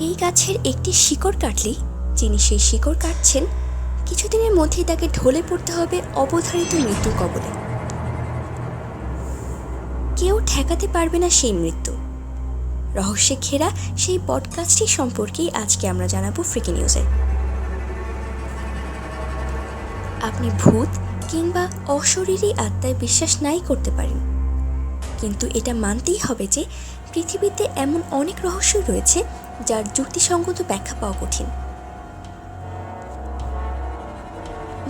এই গাছের একটি শিকড় কাটলেই যিনি সেই শিকড় কাটছেন। কিছুদিনের মধ্যেই তাকে ঢলে পড়তে হবে অবধারিত মৃত্যুর কবলে। কেউ ঠেকাতে পারবে না সেই মৃত্যু। রহস্যে ঘেরা সেই পডকাস্টটি সম্পর্কেই আজকে আমরা জানাব ফ্রিকি নিউজে আপনি ভূত কিংবা অশরীরী আত্মায় বিশ্বাস নাই করতে পারেন। কিন্তু এটা মানতেই হবে যে পৃথিবীতে এমন অনেক রহস্য রয়েছে যার যুক্তিসঙ্গত ব্যাখ্যা পাওয়া কঠিন।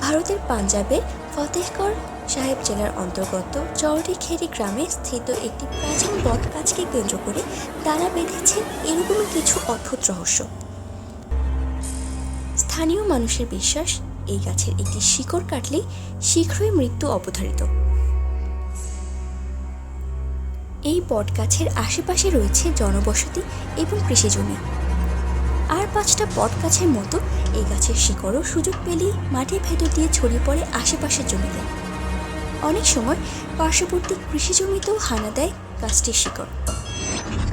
ভারতের পাঞ্জাবের ফতেহগড় সাহেব জেলার অন্তর্গত চৌরিখেরি গ্রামে স্থিত একটি প্রাচীন বটগাছকে কেন্দ্র করে তারা বেঁধেছে এরকমই কিছু অদ্ভুত রহস্য। স্থানীয় মানুষের বিশ্বাস, এই গাছের একটি শিকড় কাটলেই শীঘ্রই মৃত্যু অবধারিত। এই বটগাছের আশেপাশে রয়েছে জনবসতি এবং কৃষিজমি। আর পাঁচটা বট গাছের মতো এই গাছের শিকড়ও সুযোগ পেলেই মাটির ভেতর দিয়ে ছড়িয়ে পড়ে আশেপাশের জমিতে। অনেক সময় পার্শ্ববর্তী কৃষি জমিতেও হানা দেয় গাছটির শিকড়।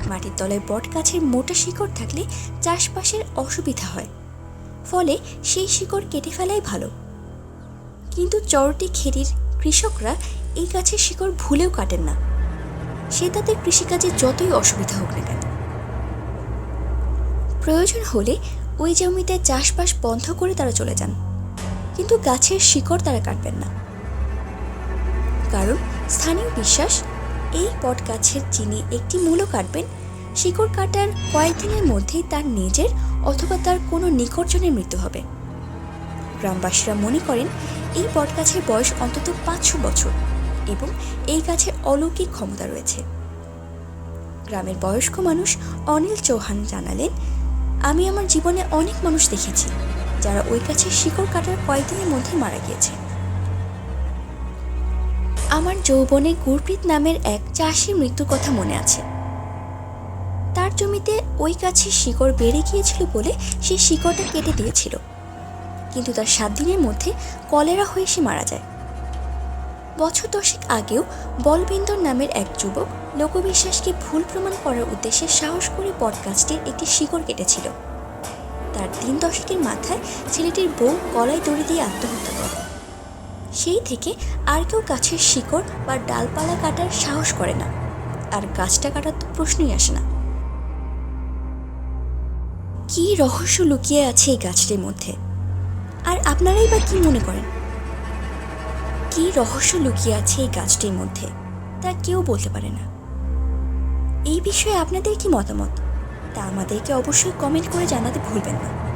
মাটির তলায় বট গাছের মোটা শিকড় থাকলে চাষবাসের অসুবিধা হয়। ফলে সেই শিকড় কেটে ফেলাই ভালো। কিন্তু চরটি খেরির কৃষকরা এই গাছের শিকড় ভুলেও কাটেন না। সে তাদের কৃষিকাজে যতই অসুবিধা হোক না কেন। প্রয়োজন হলে ওই জমিতে চাষবাস বন্ধ করে তারা চলে যান। কিন্তু গাছের শিকড় তারা কাটবেন না। কারণ স্থানীয় বিশ্বাস, এই বট গাছের যিনি একটি মূলও কাটবেন, শিকড় কাটার কয়েকদিনের মধ্যেই তার নিজের অথবা তার কোনো নিকটজনের মৃত্যু হবে। গ্রামবাসীরা মনে করেন, এই বট গাছের বয়স অন্তত পাঁচশো বছর। এবং এই গাছের অলৌকিক ক্ষমতা রয়েছে। গ্রামের বয়স্ক মানুষ অনিল চৌহান জানালেন, আমি আমার জীবনে অনেক মানুষ দেখেছি যারা ওই গাছের শিকড় কাটার কয়েকদিনের মধ্যে মারা গিয়েছে। আমার যৌবনে গুরপ্রীত নামের এক চাষির মৃত্যুর কথা মনে আছে। তার জমিতে ওই গাছের শিকড় বেড়ে গিয়েছিল বলে সেই শিকড়টা কেটে দিয়েছিল। কিন্তু তার সাত দিনের মধ্যে কলেরা হয়ে সে মারা যায়। বছর দশেক আগেও বলবিন্দর নামের এক যুবক লোকবিশ্বাসকে ভুল প্রমাণ করার উদ্দেশ্যে সাহস করে বটগাছটির একটি শিকড় কেটেছিল। তার দিন দশকের মাথায় ছেলেটির বউ গলায় দড়ি দিয়ে আত্মহত্যা করে। সেই থেকে আর কেউ গাছের শিকড় বা ডালপালা কাটার সাহস করে না। আর গাছটা কাটার তো প্রশ্নই আসে না। কি রহস্য লুকিয়ে আছে এই গাছটির মধ্যে? আর আপনারাই বা কি মনে করেন? কি রহস্য লুকিয়ে আছে এই গাছটির মধ্যে, তা কেউ বলতে পারে না। এই বিষয়ে আপনাদের কি মতামত? তা আমাদেরকে অবশ্যই কমেন্ট করে জানাতে ভুলবেন না।